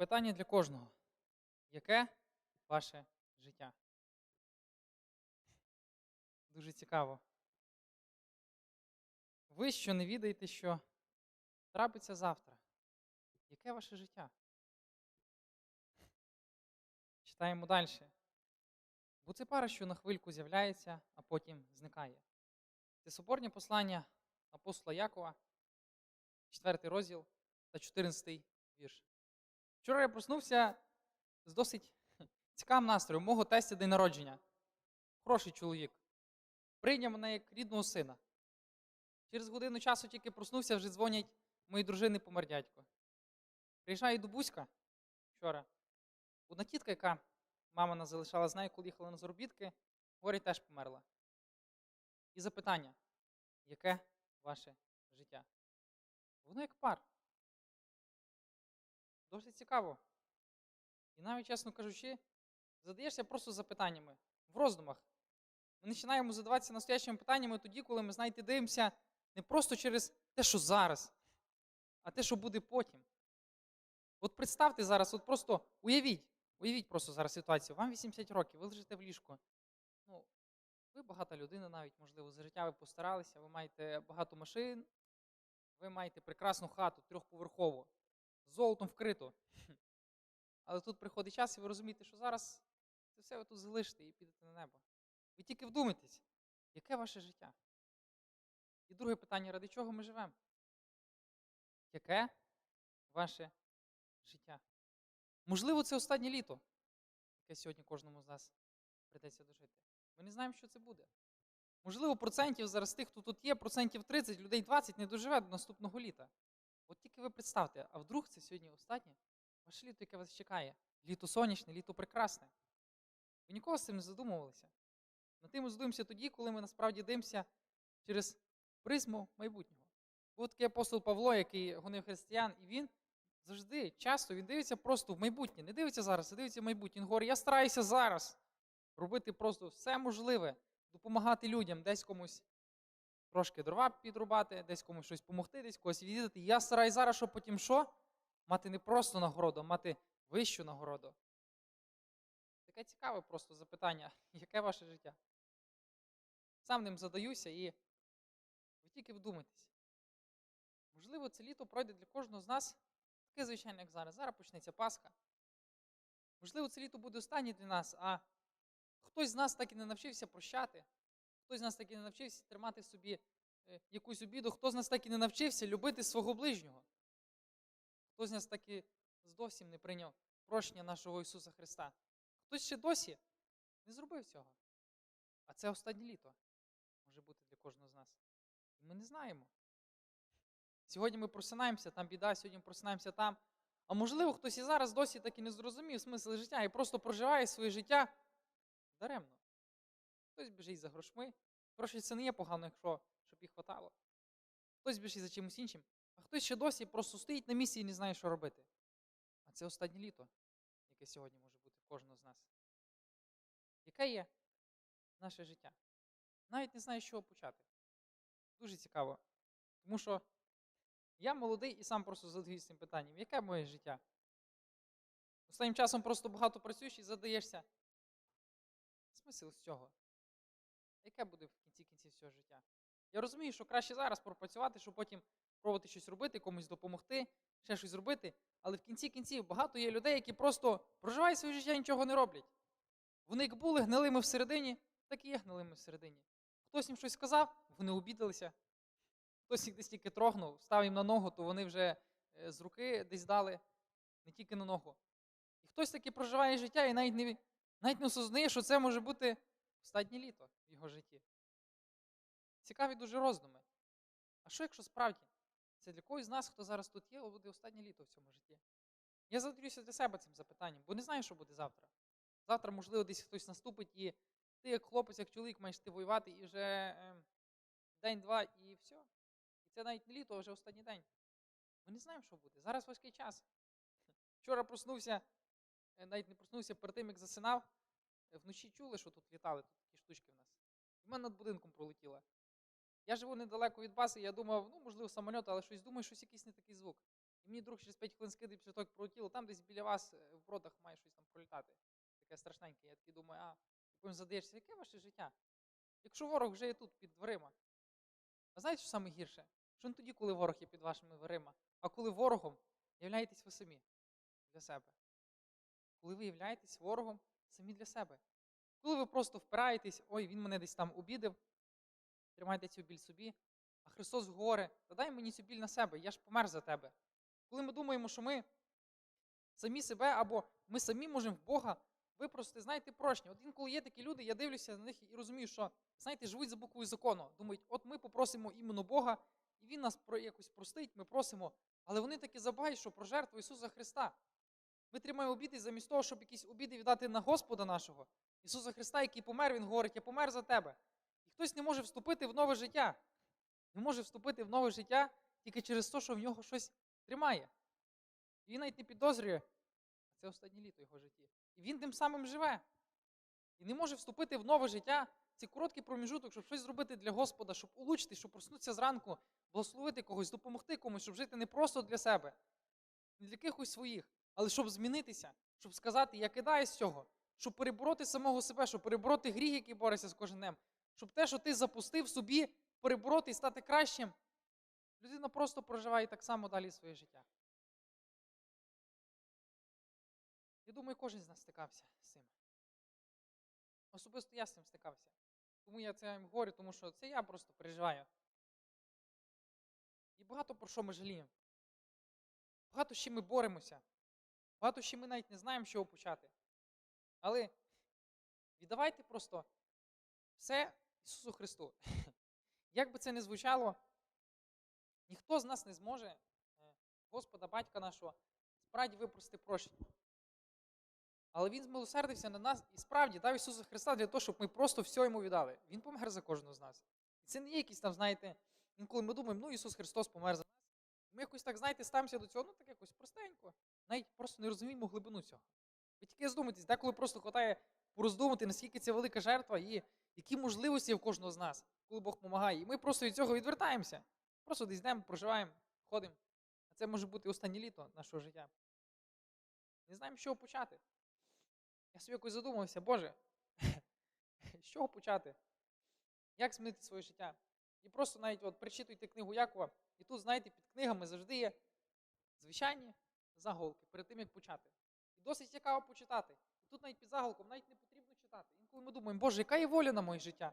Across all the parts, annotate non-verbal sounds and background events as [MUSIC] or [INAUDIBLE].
Запитання для кожного. Яке ваше життя? Дуже цікаво. Ви що не відаєте, що трапиться завтра? Яке ваше життя? Читаємо далі. Бо це пара, що на хвильку з'являється, а потім зникає. Це соборне послання апостола Якова, 4 розділ та 14 вірш. Вчора я проснувся з досить цікавим настроєм. Мого тестя день народження. Хороший чоловік. Прийняв мене як рідного сина. Через годину часу тільки проснувся, вже дзвонять мої дружини помер дядько. Приїжджаю до Бузька вчора. Одна тітка, яка мама нас залишала з нею, коли їхала на заробітки, говорить, теж померла. І запитання: яке ваше життя? Воно як пар. Досить цікаво. І навіть, чесно кажучи, задаєшся просто запитаннями в роздумах. Ми починаємо задаватися настоящими питаннями тоді, коли ми, знаєте, дивимося не просто через те, що зараз, а те, що буде потім. От представте зараз, от просто уявіть, уявіть просто зараз ситуацію. Вам 80 років, ви лежите в ліжку. Ну, ви багата людина навіть, можливо, за життя ви постаралися, ви маєте багато машин, ви маєте прекрасну хату, трьохповерхову, золотом вкриту. Але тут приходить час, і ви розумієте, що зараз це все ви тут залишите і підете на небо. Ви тільки вдумайтесь, яке ваше життя? І друге питання, ради чого ми живемо? Яке ваше життя? Можливо, це останнє літо, яке сьогодні кожному з нас прийдеться дожити. Ми не знаємо, що це буде. Можливо, процентів зараз тих, хто тут є, процентів 30, людей 20 не доживе до наступного літа. От тільки ви представте, а вдруг це сьогодні останнє ваше літо, яке вас чекає. Літо сонячне, літо прекрасне. Ви ніколи з цим не задумувалися. Над тим ми задумуємося тоді, коли ми насправді дивимося через призму майбутнього. Був такий апостол Павло, який гонив християн, і він завжди, часто він дивиться просто в майбутнє. Не дивиться зараз, а дивиться в майбутнє. Він говорить, я стараюся зараз робити просто все можливе, допомагати людям, десь комусь трошки дрова підрубати, десь комусь щось допомогти, десь когось відвідати. Я стараюся зараз, щоб потім що? Мати не просто нагороду, а мати вищу нагороду. Таке цікаве просто запитання, [LAUGHS] яке ваше життя? Сам ним задаюся і ви тільки вдумайтесь. Можливо, це літо пройде для кожного з нас таке звичайне, як зараз. Зараз почнеться Пасха. Можливо, це літо буде останнє для нас, а хтось з нас так і не навчився прощати, хтось з нас так і не навчився тримати собі е, якусь обіду, хто з нас так і не навчився любити свого ближнього. Хто з нас так і зовсім не прийняв прощення нашого Ісуса Христа. Хтось ще досі не зробив цього. А це останнє літо може бути для кожного з нас. І ми не знаємо. Сьогодні ми просинаємося, там біда, сьогодні ми просинаємося там. А можливо, хтось і зараз досі так і не зрозумів смисл життя і просто проживає своє життя даремно. Хтось біжить за грошми. Гроші це не є погано, якщо щоб їх хватало. Хтось біжить за чимось іншим, а хтось ще досі просто стоїть на місці і не знає, що робити. А це останнє літо, яке сьогодні може бути в кожного з нас. Яке є наше життя? Навіть не знаю, з чого почати. Дуже цікаво. Тому що я молодий і сам просто задаюсь цим питанням, яке моє життя? Останнім часом просто багато працюєш і задаєшся. Смисл з цього? Яке буде в кінці кінців цього життя? Я розумію, що краще зараз пропрацювати, щоб потім пробувати щось робити, комусь допомогти, ще щось зробити. Але в кінці кінців багато є людей, які просто проживають своє життя і нічого не роблять. Вони як були гнилими всередині, так і є гнилими всередині. Хтось їм щось сказав, вони обідалися. Хтось їх десь тільки трогнув, став їм на ногу, то вони вже е, з руки десь дали, не тільки на ногу. І хтось таки проживає життя і навіть не, навіть не осознає, що це може бути останнє літо в його житті. Цікаві дуже роздуми. А що, якщо справді це для когось з нас, хто зараз тут є, буде останнє літо в цьому житті? Я задаюся для себе цим запитанням, бо не знаю, що буде завтра. Завтра, можливо, десь хтось наступить, і ти, як хлопець, як чоловік, маєш ти воювати, і вже е, день-два, і все. І це навіть не літо, а вже останній день. Ми не знаємо, що буде. Зараз важкий час. Вчора проснувся, е, навіть не проснувся перед тим, як засинав. Е, Вночі чули, що тут літали, тут такі штучки в нас. І в мене над будинком пролетіла. Я живу недалеко від бази, я думав, ну, можливо, самоліт, але щось думаю, щось якийсь не такий звук. І мені друг через 5 хвилин скидає як пролетіло, там десь біля вас е, в бродах має щось там пролітати. Таке страшненьке. Я такий думаю, а і потім задаєшся, яке ваше життя? Якщо ворог вже є тут під дверима. А знаєте, що саме гірше? Що не тоді, коли ворог є під вашими дверима, а коли ворогом являєтесь ви самі для себе. Коли ви являєтесь ворогом самі для себе. Коли ви просто впираєтесь, ой, він мене десь там обідав, тримайте цю біль собі, а Христос говорить, та дай мені цю біль на себе, я ж помер за тебе. Коли ми думаємо, що ми самі себе або ми самі можемо в Бога випросити, знаєте, прощення. От інколи є такі люди, я дивлюся на них і розумію, що, знаєте, живуть за буквою закону. Думають, от ми попросимо іменно Бога, і Він нас якось простить, ми просимо. Але вони таки забувають, що про жертву Ісуса Христа. Ми тримаємо обіди замість того, щоб якісь обіди віддати на Господа нашого, Ісуса Христа, який помер, Він говорить, я помер за тебе. І хтось не може вступити в нове життя. Не може вступити в нове життя тільки через те, що в нього щось тримає. І він навіть не підозрює, це останнє літо його житті. І він тим самим живе. І не може вступити в нове життя. Це короткий проміжуток, щоб щось зробити для Господа, щоб улучшити, щоб проснутися зранку, благословити когось, допомогти комусь, щоб жити не просто для себе, не для якихось своїх, але щоб змінитися, щоб сказати, я кидаю з цього, щоб перебороти самого себе, щоб перебороти гріх, який бореться з кожним днем, щоб те, що ти запустив собі, перебороти і стати кращим. Людина просто проживає так само далі своє життя. Я думаю, кожен з нас стикався з цим. Особисто я з цим стикався. Тому я це говорю, тому що це я просто переживаю. І багато про що ми жаліємо. Багато з чим ми боремося. Багато чим ми навіть не знаємо, з чого почати. Але віддавайте просто все Ісусу Христу. [LAUGHS] Як би це не звучало, ніхто з нас не зможе е, Господа, батька нашого, справді випрости прощення. Але Він змилосердився на нас і справді дав Ісуса Христа для того, щоб ми просто все йому віддали. Він помер за кожного з нас. І це не є якісь там, знаєте, інколи ми думаємо, ну Ісус Христос помер за нас. Ми якось так, знаєте, ставимося до цього, ну так якось простенько. Навіть просто не розуміємо глибину цього. Ви тільки здумайтесь, деколи просто хватає пороздумати, наскільки це велика жертва і які можливості в кожного з нас, коли Бог допомагає. І ми просто від цього відвертаємося. Просто десь йдемо, проживаємо, ходимо. А це може бути останнє літо нашого життя. Не знаємо, з чого почати. Я собі якось задумався, Боже, [LAUGHS] з чого почати? Як змінити своє життя? І просто навіть от прочитуйте книгу Якова, і тут, знаєте, під книгами завжди є звичайні заголовки перед тим, як почати. І досить цікаво почитати. І тут навіть під заголовком навіть не потрібно читати. Інколи ми думаємо, Боже, яка є воля на моє життя?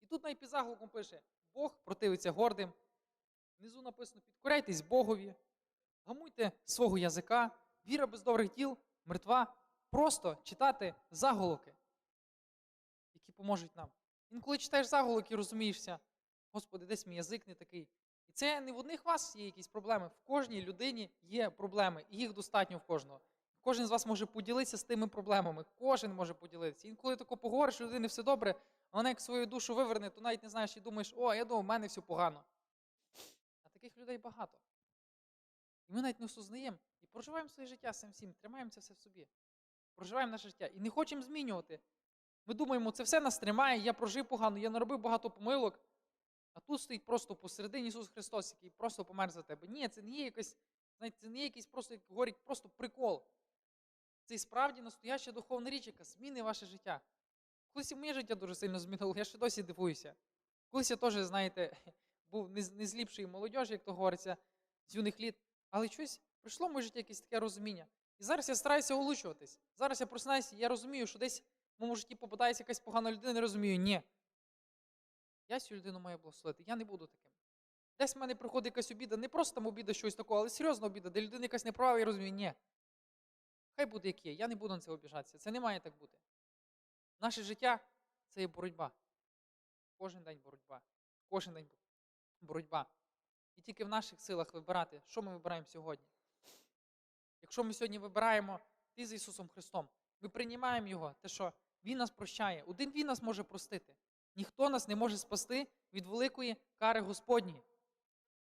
І тут навіть під заголовком пише: Бог противиться гордим. Внизу написано: підкоряйтесь Богові, гамуйте свого язика, віра без добрих діл, мертва. Просто читати заголовки, які поможуть нам. Інколи читаєш заголовки, розумієшся, Господи, десь мій язик не такий. Це не в одних вас є якісь проблеми. В кожній людині є проблеми, і їх достатньо в кожного. Кожен з вас може поділитися з тими проблемами. Кожен може поділитися. Інколи тако поговориш, що людини все добре, а вона як свою душу виверне, то навіть не знаєш і думаєш, о, я думав, в мене все погано. А таких людей багато. І ми навіть не осознаємо і проживаємо своє життя сам всім, тримаємо це все в собі. Проживаємо наше життя і не хочемо змінювати. Ми думаємо, це все нас тримає, я прожив погано, я наробив багато помилок. А тут стоїть просто посередині Ісус Христос, який просто помер за тебе. Ні, це не є якось, знаєте, це не є якийсь просто, як говорять, просто прикол. Це і справді настояща духовна річ, яка зміни ваше життя. Колись і моє життя дуже сильно змінило, я ще досі дивуюся. Колись я теж, знаєте, [LAUGHS] був не не з ліпшої молодіжі, як то говориться, з юних літ. Але щось прийшло в моє життя якесь таке розуміння. І зараз я стараюся улучшуватись. Зараз я просинаюся, я розумію, що десь в моєму житті попадається якась погана людина, не розумію, ні. Я цю людину маю благословити, я не буду таким. Десь в мене приходить якась обіда, не просто там обіда щось такого, але серйозна обіда, де людина якась неправа, я розумію, ні. Хай буде як є, я не буду на це обіжатися. Це не має так бути. Наше життя це є боротьба. Кожен день боротьба. Кожен день боротьба. І тільки в наших силах вибирати, що ми вибираємо сьогодні. Якщо ми сьогодні вибираємо ти з Ісусом Христом, ми приймаємо Його, те, що Він нас прощає. Один Він нас може простити. Ніхто нас не може спасти від великої кари Господньої.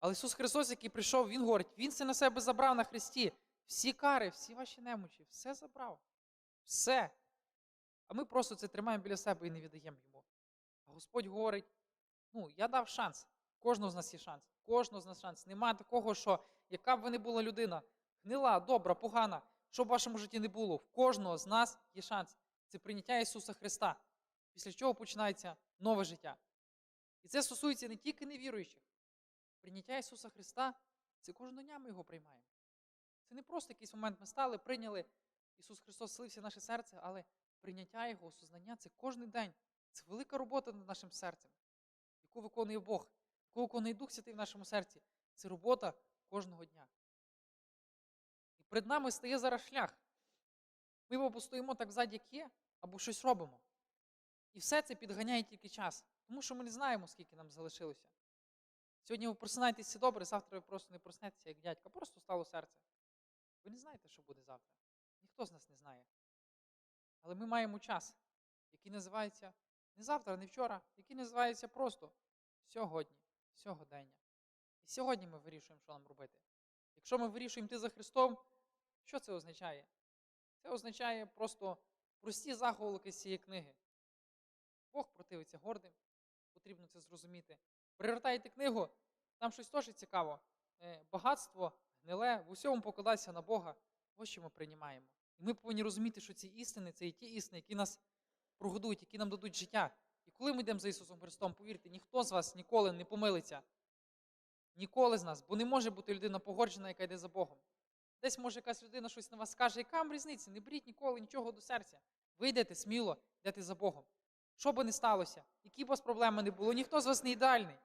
Але Ісус Христос, який прийшов, Він говорить, Він це на себе забрав на Христі. Всі кари, всі ваші немочі, все забрав. Все. А ми просто це тримаємо біля себе і не віддаємо йому. А Господь говорить: ну, я дав шанс. кожного з нас є шанс. Кожного з нас шанс. Нема такого, що яка б ви не була людина, гнила, добра, погана, що б в вашому житті не було, в кожного з нас є шанс. Це прийняття Ісуса Христа, після чого починається нове життя. І це стосується не тільки невіруючих. Прийняття Ісуса Христа це кожного дня ми його приймаємо. Це не просто якийсь момент ми стали, прийняли, Ісус Христос слився в наше серце, але прийняття Його, осознання це кожен день. Це велика робота над нашим серцем, яку виконує Бог, яку виконує Дух Святий в нашому серці. Це робота кожного дня. І перед нами стає зараз шлях. Ми або постоїмо так взаді, як є, або щось робимо. І все це підганяє тільки час, тому що ми не знаємо, скільки нам залишилося. Сьогодні ви просинаєтеся добре, завтра ви просто не проснетеся, як дядька, просто стало серце. Ви не знаєте, що буде завтра. Ніхто з нас не знає. Але ми маємо час, який називається не завтра, не вчора, який називається просто сьогодні, сьогодення. І сьогодні ми вирішуємо, що нам робити. Якщо ми вирішуємо йти за Христом, що це означає? Це означає просто прості заголовки з цієї книги. Бог противиться гордим, потрібно це зрозуміти. Перевертайте книгу, там щось теж цікаво. Е, Багатство, гниле, в усьому покладайся на Бога. Ось що ми приймаємо. І ми повинні розуміти, що ці істини це і ті істини, які нас прогодують, які нам дадуть життя. І коли ми йдемо за Ісусом Христом, повірте, ніхто з вас ніколи не помилиться. Ніколи з нас, бо не може бути людина погоджена, яка йде за Богом. Десь може якась людина щось на вас скаже, яка вам різниця? Не беріть ніколи нічого до серця. Ви йдете сміло, йдете за Богом. Що би не сталося, які б у вас проблеми не було, ніхто з вас не ідеальний.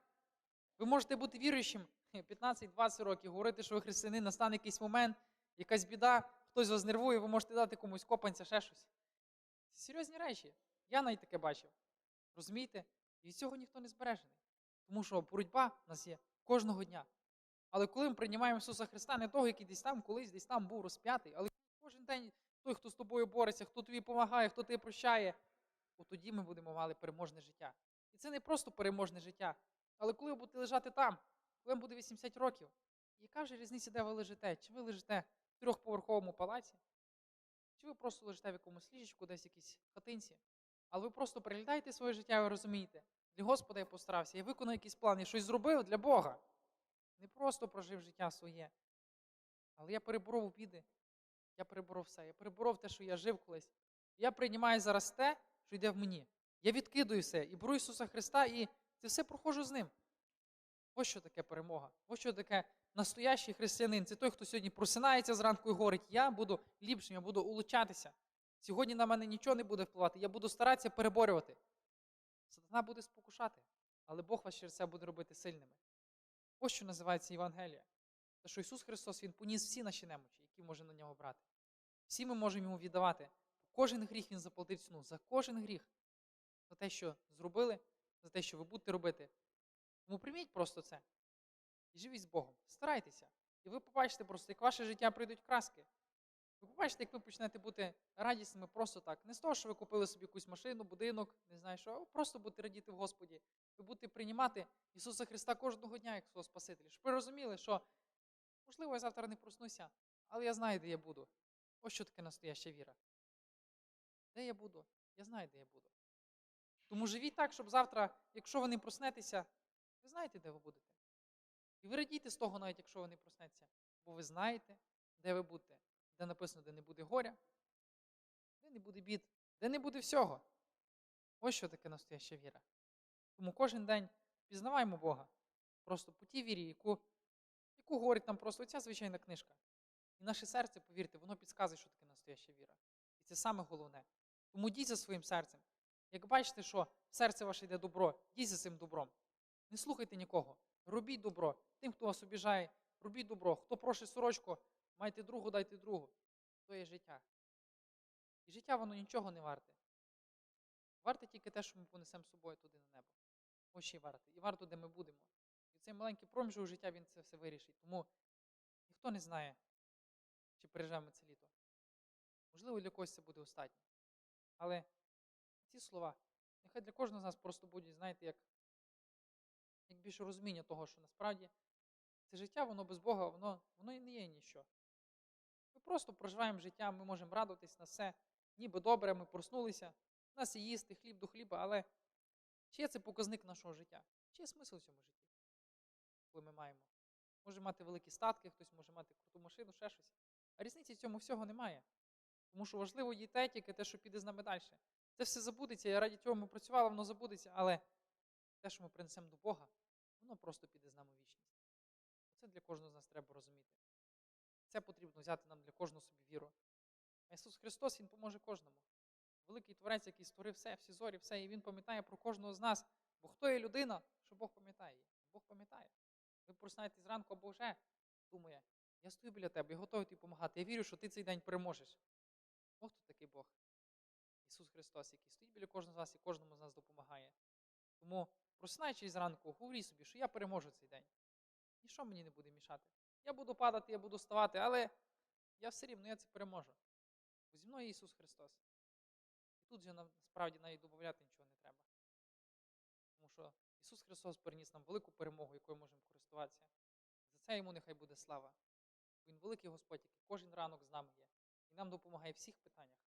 Ви можете бути віруючим 15-20 років, говорити, що ви християнин, настане якийсь момент, якась біда, хтось вас нервує, ви можете дати комусь копанця, ще щось. Серйозні речі. Я навіть таке бачив. Розумієте? І від цього ніхто не збережений. Тому що боротьба в нас є кожного дня. Але коли ми приймаємо Ісуса Христа, не того, який десь там колись десь там був розп'ятий, але кожен день той, хто з тобою бореться, хто тобі допомагає, хто тебе прощає, тоді ми будемо мати переможне життя. І це не просто переможне життя. Але коли ви будете лежати там, коли вам буде 80 років, яка вже різниця, де ви лежите? Чи ви лежите в трьохповерховому палаці, чи ви просто лежите в якомусь ліжечку, десь в якійсь хатинці, але ви просто переглядаєте своє життя, і ви розумієте, для Господа я постарався, я виконав якийсь план, я щось зробив для Бога. Не просто прожив життя своє. Але я переборов обіди, я переборов все. Я переборов те, що я жив колись. Я приймаю зараз те, що йде в мені. Я відкидую все і беру Ісуса Христа, і це все проходжу з ним. Ось що таке перемога. Ось що таке настоящий християнин. Це той, хто сьогодні просинається зранку і говорить, я буду ліпшим, я буду улучшатися. Сьогодні на мене нічого не буде впливати, я буду старатися переборювати. Сатана буде спокушати, але Бог вас через це буде робити сильними. Ось що називається Євангелія. Те, що Ісус Христос Він поніс всі наші немочі, які може на нього брати. Всі ми можемо йому віддавати. Кожен гріх Він заплатив ціну, за кожен гріх, за те, що зробили, за те, що ви будете робити. Тому прийміть просто це. І живіть з Богом. Старайтеся. І ви побачите просто, як ваше життя прийдуть краски. Ви побачите, як ви почнете бути радісними просто так. Не з того, що ви купили собі якусь машину, будинок, не знаю що, а просто будете радіти в Господі. Ви будете приймати Ісуса Христа кожного дня як свого Спасителя. Щоб ви розуміли, що, можливо, я завтра не проснуся, але я знаю, де я буду. Ось що таке настояща віра. Де я буду? Я знаю, де я буду. Тому живіть так, щоб завтра, якщо ви не проснетеся, ви знаєте, де ви будете. І ви радійте з того, навіть якщо ви не проснеться, бо ви знаєте, де ви будете, де написано, де не буде горя, де не буде бід, де не буде всього. Ось що таке настояща віра. Тому кожен день пізнаваємо Бога. Просто по тій вірі, яку, яку говорить нам просто ця звичайна книжка. І наше серце, повірте, воно підказує, що таке настояща віра. І це саме головне. Тому дійте за своїм серцем. Як бачите, що в серце ваше йде добро, дійте за цим добром. Не слухайте нікого. Робіть добро. Тим, хто вас обіжає, робіть добро. Хто просить сорочку, майте другу, дайте другу. То є життя. І життя воно нічого не варте. Варте тільки те, що ми понесемо з собою туди на небо. Ось ще й варте. І варто, де ми будемо. І цей маленький проміжок життя він це все вирішить. Тому ніхто не знає, чи переживемо це літо. Можливо, для когось це буде останнє. Але ці слова, нехай для кожного з нас просто будуть, знаєте, як як більше розуміння того, що насправді це життя, воно без Бога, воно воно і не є ніщо. Ми просто проживаємо життя, ми можемо радуватись на все, ніби добре, ми проснулися, у нас є їсти хліб до хліба, але чи є це показник нашого життя? Чи є смисл в цьому житті? коли ми маємо. Може мати великі статки, хтось може мати круту машину, ще щось. А різниці в цьому всього немає. Тому що важливо те, тільки те, що піде з нами далі. Це все забудеться, і раді цього ми працювали, воно забудеться, але те, що ми принесемо до Бога, воно просто піде з нами вічність. Це для кожного з нас треба розуміти. Це потрібно взяти нам для кожного собі віру. А Ісус Христос Він поможе кожному. Великий творець, який створив все, всі зорі, все, і Він пам'ятає про кожного з нас. Бо хто є людина, що Бог пам'ятає її? Бог пам'ятає. Ви просинаєтесь зранку або вже думає, я стою біля тебе, я готовий тобі допомагати. Я вірю, що ти цей день переможеш. Ох, хто такий Бог. Ісус Христос, який стоїть біля кожного з вас і кожному з нас допомагає. Тому, просинаючись зранку, говоріть собі, що я переможу цей день. Ніщо мені не буде мішати. Я буду падати, я буду ставати, але я все рівно я це переможу. Бо зі мною Ісус Христос. І тут же нам справді навіть додати нічого не треба. Тому що Ісус Христос приніс нам велику перемогу, якою можемо користуватися. За це йому нехай буде слава. Він великий Господь, який кожен ранок з нами є. І нам допомагає в всіх питаннях.